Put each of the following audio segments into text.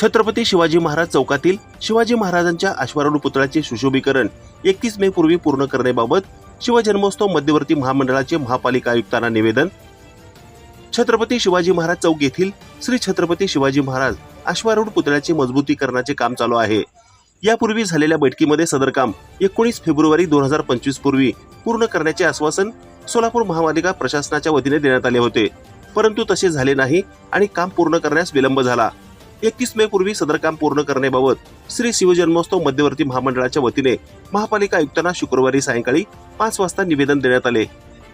छत्रपती शिवाजी महाराज चौकातील शिवाजी महाराजांच्या अश्वारूढ पुतळ्याचे सुशोभीकरण एकतीस मे पूर्वी पूर्ण करण्याबाबत शिवजन्मोत्सव मध्यवर्ती महामंडळाचे महापालिका आयुक्तांना निवेदन. छत्रपती शिवाजी महाराज चौक येथील श्री छत्रपती शिवाजी महाराज अश्वारूढ पुतळ्याचे मजबूतीकरणाचे काम चालू आहे. यापूर्वी झालेल्या बैठकीमध्ये सदर काम एकोणीस फेब्रुवारी दोन हजार पंचवीस पूर्वी पूर्ण करण्याचे आश्वासन सोलापूर महापालिका प्रशासनाच्या वतीने देण्यात आले होते. परंतु तसे झाले नाही आणि काम पूर्ण करण्यास विलंब झाला. एकतीस मे पूर्वी सदर काम पूर्ण करण्याबाबत श्री शिवजन्मोत्सव मध्यवर्ती महामंडळाच्या वतीने महापालिका आयुक्तांना शुक्रवारी सायंकाळी पाच वाजता निवेदन देण्यात आले.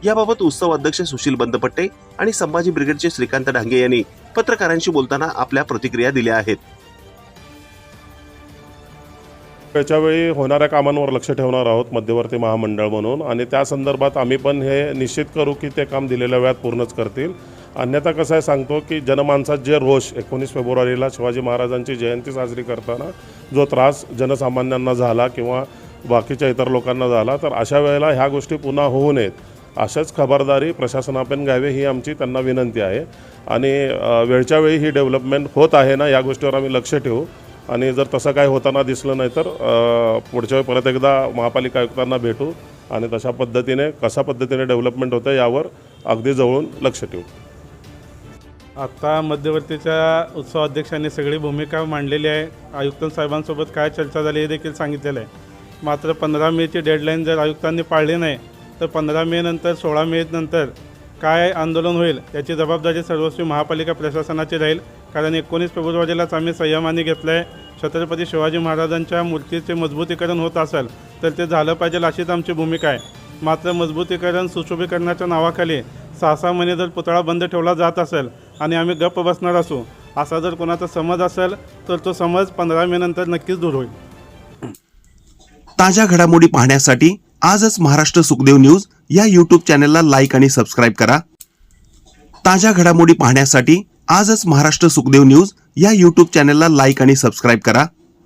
याबाबत उत्सव अध्यक्ष सुशील बंदपट्टे आणि संभाजी ब्रिगेडचे श्रीकांत डांगे यांनी पत्रकारांशी बोलताना आपल्या प्रतिक्रिया दिल्या आहेत. त्याच्यावेळी होणाऱ्या कामांवर लक्ष ठेवणार आहोत मध्यवर्ती महामंडळ म्हणून. आणि त्या संदर्भात आम्ही पण हे निश्चित करू की ते काम दिलेल्या वेळात पूर्णच करतील. अन्यथा कसं आहे सांगतो की जनमानसात जे रोष एकोणीस फेब्रुवारीला शिवाजी महाराजांची जयंती साजरी करताना जो त्रास जनसामान्यांना झाला किंवा बाकीच्या इतर लोकांना झाला तर अशा वेळेला ह्या गोष्टी पुन्हा होऊ नयेत. अशाच खबरदारी प्रशासनापण घ्यावी ही आमची त्यांना विनंती आहे. आणि वेळच्या वेळी ही डेव्हलपमेंट होत आहे ना या गोष्टीवर आम्ही लक्ष ठेवू. आणि जर तसं काय होताना दिसलं नाही तर पुढच्या वेळी परत एकदा महापालिका आयुक्तांना भेटू. आणि तशा पद्धतीने कशा पद्धतीने डेव्हलपमेंट होतं यावर अगदी जवळून लक्ष ठेवू. आता मध्यवर्तीच्या उत्सव अध्यक्षांनी सगळी भूमिका मांडलेली आहे. आयुक्त साहेबांसोबत काय चर्चा झाली हे देखील सांगितलेलं आहे. मात्र पंधरा मेची डेडलाईन जर आयुक्तांनी पाळली नाही तर पंधरा मे नंतर सोळा मे नंतर काय आंदोलन होईल याची जबाबदारी सर्वस्वी महापालिका प्रशासनाची राहील. कारण एकोणीस फेब्रुवारीलाच आम्ही संयमाने घेतलं आहे छत्रपती शिवाजी महाराजांच्या मूर्तीचे मजबूतीकरण होत असेल तर ते झालं पाहिजे अशीच आमची भूमिका आहे. मात्र मजबूतीकरण सुशोभीकरणाच्या नावाखाली सहा सहा महिने जर पुतळा बंद ठेवला जात असेल आणि आम्ही गप्प बसणार असू. असा जर कोणाचा समज असेल तर तो समज पंधरा मे नंतर नक्कीच दूर होईल. ताज्या घडामोडी पाहण्यासाठी आजच महाराष्ट्र सुखदेव न्यूज या यूट्यूब चॅनलला लाईक आणि सबस्क्राईब करा. ताज्या घडामोडी पाहण्यासाठी आजच महाराष्ट्र सुखदेव न्यूज या यूट्यूब चॅनलला लाईक आणि सबस्क्राईब करा.